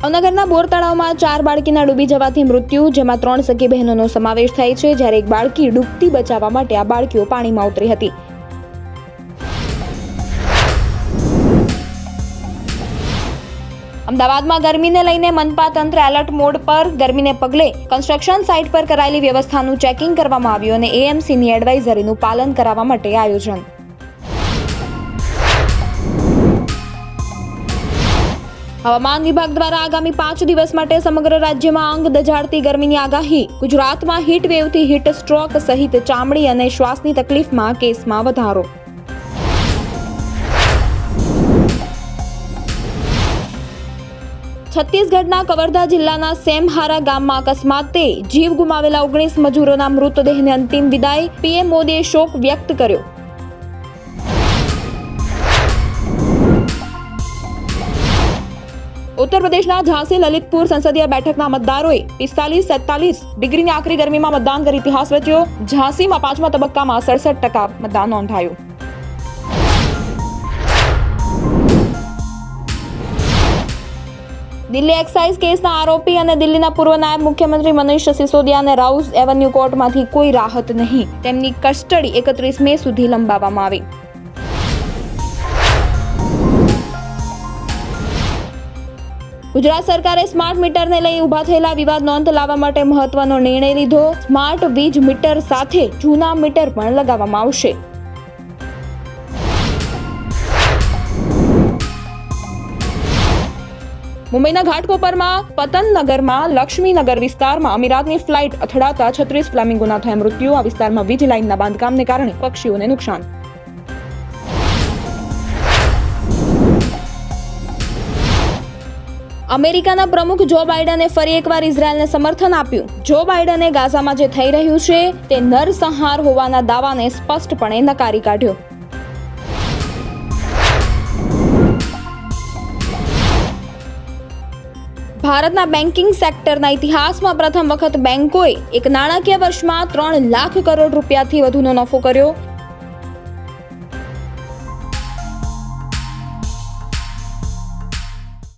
ભાવનગરના બોર તળાવમાં ચાર બાળકીના ડૂબી જવાથી મૃત્યુ, જેમાં ત્રણ સગી બહેનોનો સમાવેશ થાય છે, જ્યારે એક બાળકી ડૂબતી બચાવવા માટે આ બાળકીઓ પાણીમાં ઉતરી હતી. અમદાવાદમાં ગરમીને લઈને મનપા તંત્ર એલર્ટ મોડ પર, ગરમીને પગલે કન્સ્ટ્રક્શન સાઇટ પર કરાયેલી વ્યવસ્થાનું ચેકિંગ કરવામાં આવ્યું અને એએમસીની એડવાઇઝરીનું પાલન કરાવવા માટે આયોજન. હવામાન વિભાગ દ્વારા આગામી પાંચ દિવસ માટે સમગ્ર રાજ્યમાં અંગ દજાડતી ગરમીની આગાહી. ગુજરાતમાં હીટ વેવથી હીટ સ્ટ્રોક સહિત ચામડી અને શ્વાસની તકલીફમાં કેસમાં વધારો. છત્તીસગઢના કવરધા જિલ્લાના સેમહારા ગામમાં અકસ્માતે જીવ ગુમાવેલા ઓગણીસ મજૂરોના મૃતદેહને અંતિમ વિદાય. પીએમ મોદીએ શોક વ્યક્ત કર્યો. ઉત્તર પ્રદેશના ઝાંસી લલિતપુર સંસદીય બેઠકના મતદારોએ પિસ્તાલીસ સત્તાલીસ ડિગ્રીની આખરી ગરમીમાં મતદાન કરી ઇતિહાસ રચ્યો. ઝાંસીમાં પાંચમા તબક્કામાં સડસઠ ટકા મતદાન નોંધાયું. દિલ્હી એક્સાઇઝ કેસના આરોપી અને દિલ્હીના પૂર્વ નાયબ મુખ્યમંત્રી મનીષ સિસોદિયાને રાઉસ એવન્યુ કોર્ટમાંથી કોઈ રાહત નહીં. તેમની કસ્ટડી એકત્રીસ મે સુધી લંબાવવામાં આવી. ગુજરાત સરકારે સ્માર્ટ મીટરને લઈ ઊભા થયેલા વિવાદ નોંધ લાવવા માટે મહત્વનો નિર્ણય લીધો. સ્માર્ટ વીજ મીટર સાથે જૂના મીટર પણ લગાવવામાં આવશે. મુંબઈના ઘાટકોપરમાં પતનનગરમાં લક્ષ્મીનગર વિસ્તારમાં અમીરાતની ફ્લાઇટ અથડાતા છત્રીસ ફ્લામિંગોના થયા મૃત્યુ. આ વિસ્તારમાં વીજ લાઇનના બાંધકામને કારણે પક્ષીઓને નુકસાન અમેરિકાના પ્રમુખ જો બાઇડને ફરી એકવાર ઇઝરાયલને સમર્થન આપ્યું. જો બાઇડને ગાઝામાં જે થઈ રહ્યું છે, તે નરસંહાર હોવાના દાવાને સ્પષ્ટપણે નકારી કાઢ્યો. ભારતના બેન્કિંગ સેક્ટરના ઇતિહાસમાં પ્રથમ વખત બેન્કોએ એક નાણાકીય વર્ષમાં ત્રણ લાખ કરોડ રૂપિયાથી વધુનો નફો કર્યો.